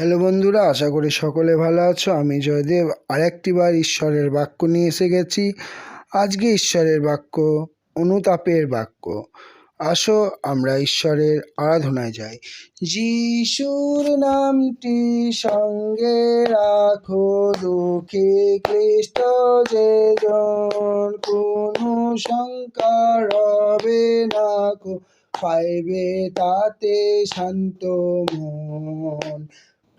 Hello বন্ধুরা, আশা করি সকলে ভালো আছো। আমি জয়দেব, আরেকটি বার ঈশ্বরের বাক্য নিয়ে এসে গেছি। আজকে ঈশ্বরের বাক্য, অনুতাপের বাক্য। আসো, আমরা ঈশ্বরের আরাধনায় যাই। যিশুর নামটি সঙ্গে রাখো, দুঃখী খ্রিস্ট যে জন। কোনো শঙ্কা রবে না পাইবে তাতে শান্ত মন।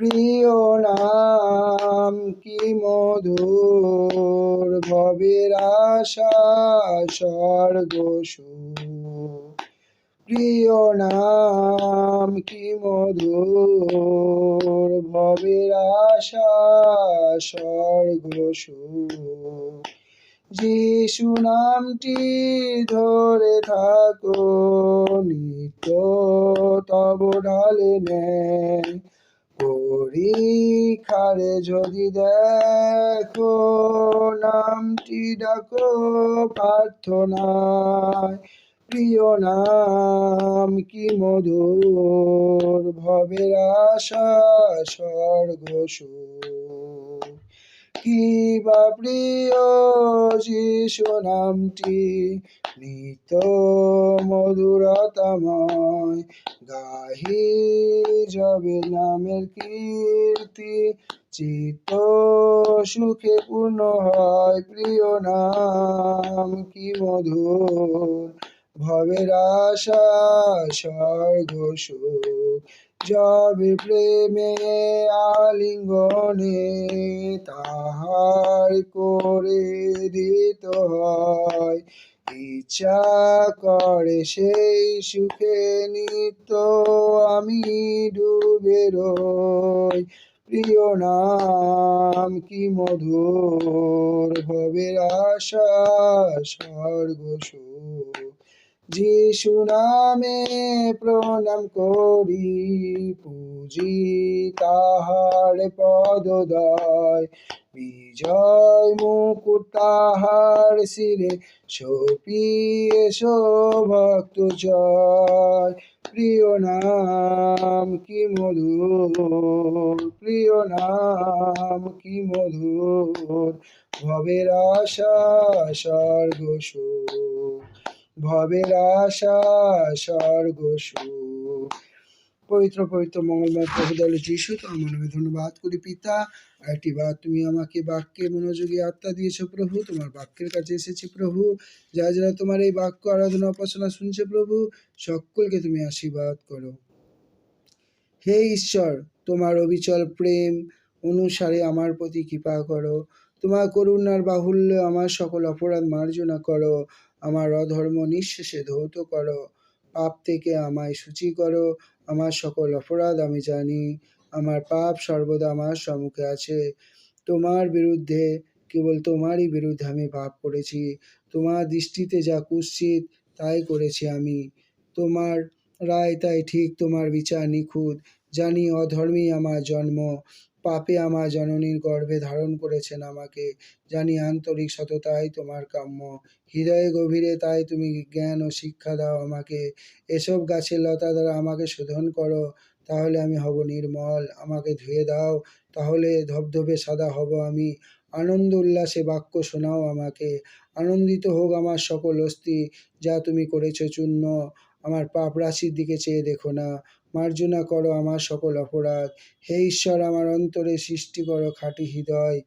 প্রিয় নাম কি মধুর ভবের আশা, স্বর্গ প্রিয় নাম কি মধুর ভবের আশা, স্বর্গ যিশু নামটি ধরে থাকো, নিত্য তব ঢালে নেই পরীক্ষারে যদি দেখো, নামটি ডাকো প্রার্থনায়। প্রিয় নাম কি মধুর ভবের আশা, স্বর্গ কি বা প্রিয় যিশু নামটি, নিত্য মধুরতাময়, গাহি যাবে নামের কীর্তি। চিত্ত সুখে পূর্ণ হয়, প্রিয় নাম কি মধুর। ভবের আশা, স্বর্গ সুখ। যাবে প্রেমে, আলিঙ্গনে তাহার করে দিত হয়। ইচ্ছা করে সেই সুখে নিত্য আমি ডুবে রই। প্রিয় নাম কি মধুর ভবের আশা যিশু নামে প্রণাম করি, পুজি তাহার পদদয়। বিজয় মুকুট তাহার শিরে সপিয়ে ভক্ত জয়। প্রিয় নাম কি মধুর, প্রিয় নাম কি মধুর। ভবের আশা স্বর্গ ভবের আশা স্বর্গ সুখ পবিত্র পবিত্র, মঙ্গলময় প্রভু দল যিশু তো আমার ধন্যবাদ করি পিতা। একটি বার তুমি আমাকে বাক্যে মনোযোগী আত্মা দিয়েছ প্রভু, তোমার বাক্যের কাছে এসেছি প্রভু। যারা যারা তোমার এই বাক্য, আরাধনা, উপাসনা শুনছে প্রভু, সকলকে তুমি আশীর্বাদ করো। হে ঈশ্বর, তোমার অবিচল প্রেম অনুসারে আমার প্রতি কৃপা করো। তোমার করুণার বাহুল্য আমার সকল অপরাধ মার্জনা করো। আমার অধর্ম নিঃশেষে ধৌত করো। পাপ থেকে আমায় সূচি করো। আমার সকল অপরাধ আমি জানি, আমার পাপ সর্বদা আমার সম্মুখে আছে। তোমার বিরুদ্ধে, কেবল তোমারই বিরুদ্ধে আমি পাপ করেছি। তোমার দৃষ্টিতে যা কুৎসিত, তাই করেছি আমি। তোমার রায় তাই ঠিক, তোমার বিচার নিখুঁত। জানি অধর্মী আমার জন্ম। পাপে আমার জননীর গর্ভে ধারণ করেছেন আমাকে। জানি আন্তরিক সততাই তোমার কাম্য। হৃদয়ে গভীরে তাই তুমি জ্ঞান ও শিক্ষা দাও আমাকে। এসব গাছের লতা দ্বারা আমাকে শোধন করো, তাহলে আমি হব নির্মল। আমাকে ধুয়ে দাও, তাহলে ধবধবে সাদা হব আমি। আনন্দ উল্লাসে বাক্য শোনাও আমাকে। আনন্দিত হোক আমার সকল অস্থি, যা তুমি করেছ চূর্ণ। আমার পাপ রাশির দিকে চেয়ে দেখো না। মার্জনা করো আমার সকল অপরাধ। হে ঈশ্বর, আমার অন্তরে সৃষ্টি করো খাঁটি হৃদয়।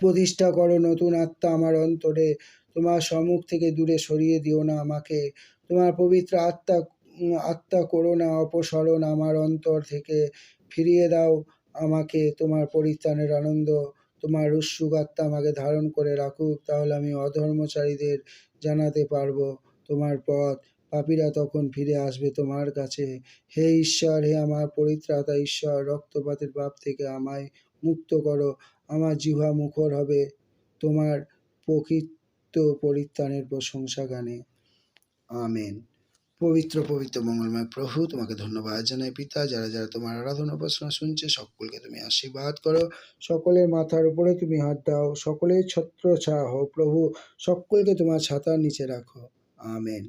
প্রতিষ্ঠা করো নতুন আত্মা আমার অন্তরে। তোমার সম্মুখ থেকে দূরে সরিয়ে দিও না আমাকে। তোমার পবিত্র আত্মা আত্মা করো না, অপসরণ আমার অন্তর থেকে। ফিরিয়ে দাও আমাকে, তোমার পরিত্রাণের আনন্দ। তোমার উৎসুক আত্মা আমাকে ধারণ করে রাখুক, তাহলে আমি অধর্মচারীদের জানাতে পারব তোমার পথ। পাপীরা তখন ফিরে আসবে তোমার কাছে। হে ঈশ্বর, হে আমার পরিত্রাতা ঈশ্বর, রক্তপাতের পাপ থেকে আমায় মুক্ত করো। আমার জিহ্বা মুখর হবে তোমার প্রকৃত পরিত্রাণের প্রশংসা গানে। আমেন। পবিত্র পবিত্র, মঙ্গলময় প্রভু, তোমাকে ধন্যবাদ জানাই পিতা। যারা যারা তোমার আরাধনা উপাসনা শুনছে, সকলকে তুমি আশীর্বাদ করো। সকলের মাথার উপরে তুমি হাত দাও। সকলের ছত্র ছায়া হও প্রভু, সকলকে তোমার ছাতার নিচে রাখো। আমেন।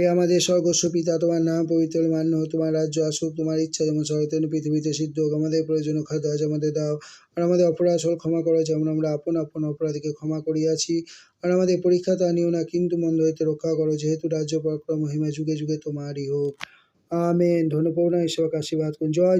হে আমাদের স্বর্গস্ব পিতা, তোমার নাম পবিত্র, মান্য, তোমার রাজ্য আসুক, তোমার ইচ্ছা যেমন সরতেন পৃথিবীতে সিদ্ধ হোক, আমাদের প্রয়োজনীয় খাদ্য আজ আমাদের দাও, আর আমাদের অপরাধ সকল ক্ষমা করো, যেমন আমরা আপন আপন অপরাধীকে ক্ষমা করিয়াছি, আর আমাদের পরীক্ষা তা নিও না, কিন্তু মন্দ হইতে রক্ষা করো, যেহেতু রাজ্য পরাক্রম মহিমা যুগে যুগে তোমারই হোক। আমেন। ধন্যপূর্ণ, ঈশ্বরকে আশীর্বাদ করুন। জয়